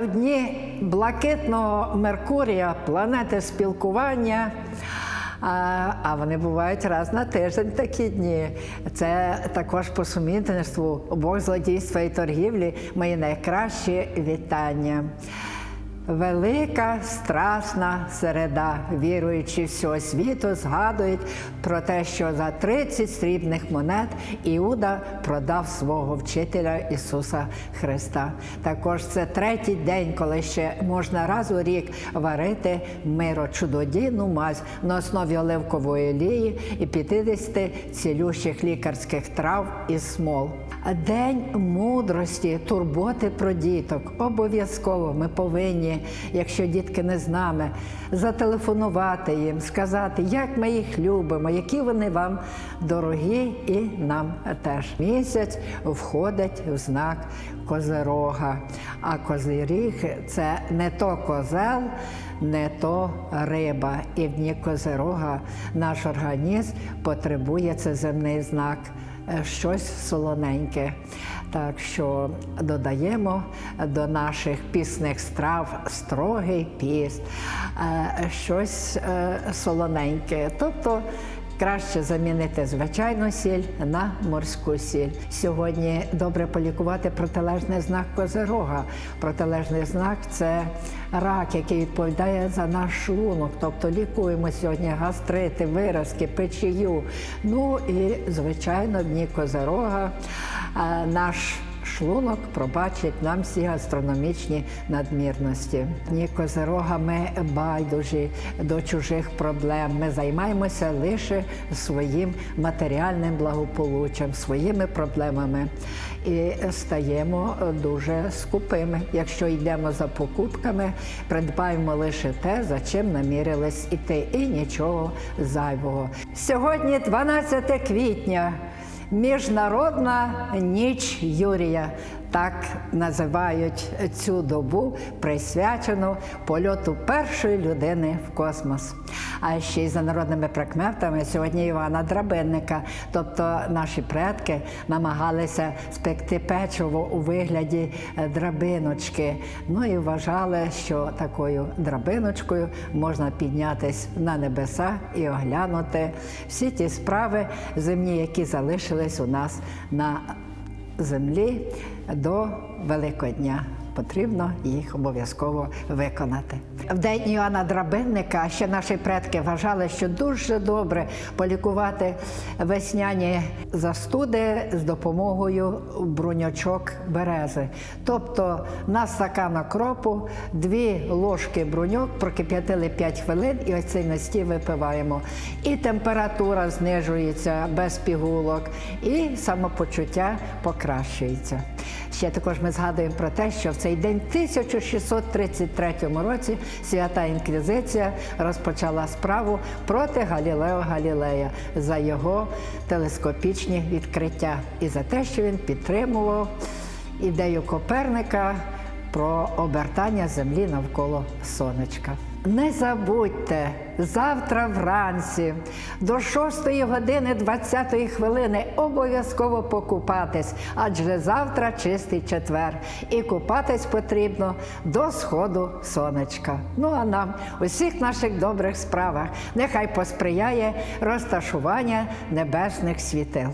В дні блакитного Меркурія, планети спілкування. А, вони бувають раз на тиждень такі дні. Це також по сумітництву Бог злодійства і торгівлі. Мої найкращі вітання. Велика страсна середа, віруючи всього світу, згадують про те, що за 30 срібних монет Іуда продав свого вчителя Ісуса Христа. Також це третій день, коли ще можна раз у рік варити мирочудодійну мазь на основі оливкової олії і 50 цілющих лікарських трав і смол. День мудрості, турботи про діток. Обов'язково ми повинні, якщо дітки не з нами, зателефонувати їм, сказати, як ми їх любимо, які вони вам дорогі, і нам теж. Місяць входить в знак козирога. А козиріг це не то козел, не то риба. І в дні козирога наш організм потребує це земний знак е, щось солоненьке. Так що додаємо до наших пісних страв строгий піст, е, щось е, солоненьке. Тобто Краще замінити звичайну сіль на морську сіль. Сьогодні добре полікувати протилежний знак козирога. Протилежний знак це рак, який відповідає за наш шлунок. Тобто лікуємо сьогодні гастрити, виразки, печію. Ну і звичайно, дні козирога наш шлунок пробачить нам всі гастрономічні надмірності. Ні козирога ми байдужі до чужих проблем. Ми займаємося лише своїм матеріальним благополуччям, своїми проблемами і стаємо дуже скупими. Якщо йдемо за покупками, придбаємо лише те, за чим намірились іти, і нічого зайвого. Сьогодні 12 квітня. Міжнародна ніч Юрія. Так називають цю добу, присвячену польоту першої людини в космос. А ще й за народними прикметами сьогодні Івана Драбинника. Тобто наші предки намагалися спекти печиво у вигляді е, драбиночки. Ну і вважали, що такою драбиночкою можна піднятись на небеса і оглянути всі ті справи земні, які залишились у нас на землі до Великодня. Потрібно їх обов'язково виконати. В день Іоанна Драбинника ще наші предки вважали, що дуже добре полікувати весняні застуди з допомогою бруньочок берези. Тобто на стакан окропу дві ложки бруньок прокип'ятили 5 хвилин, і ось цей настій випиваємо. І температура знижується без пігулок, і самопочуття покращується. Ще також ми згадуємо про те, що в цей день, в 1633 році, свята інквізиція розпочала справу проти Галілео Галілея за його телескопічні відкриття і за те, що він підтримував ідею Коперника про обертання землі навколо сонечка. Не забудьте завтра вранці до 6 години 20 хвилини обов'язково покупатись, адже завтра чистий четвер. І купатись потрібно до сходу сонечка. Ну а нам у всіх наших добрих справах нехай посприяє розташування небесних світил.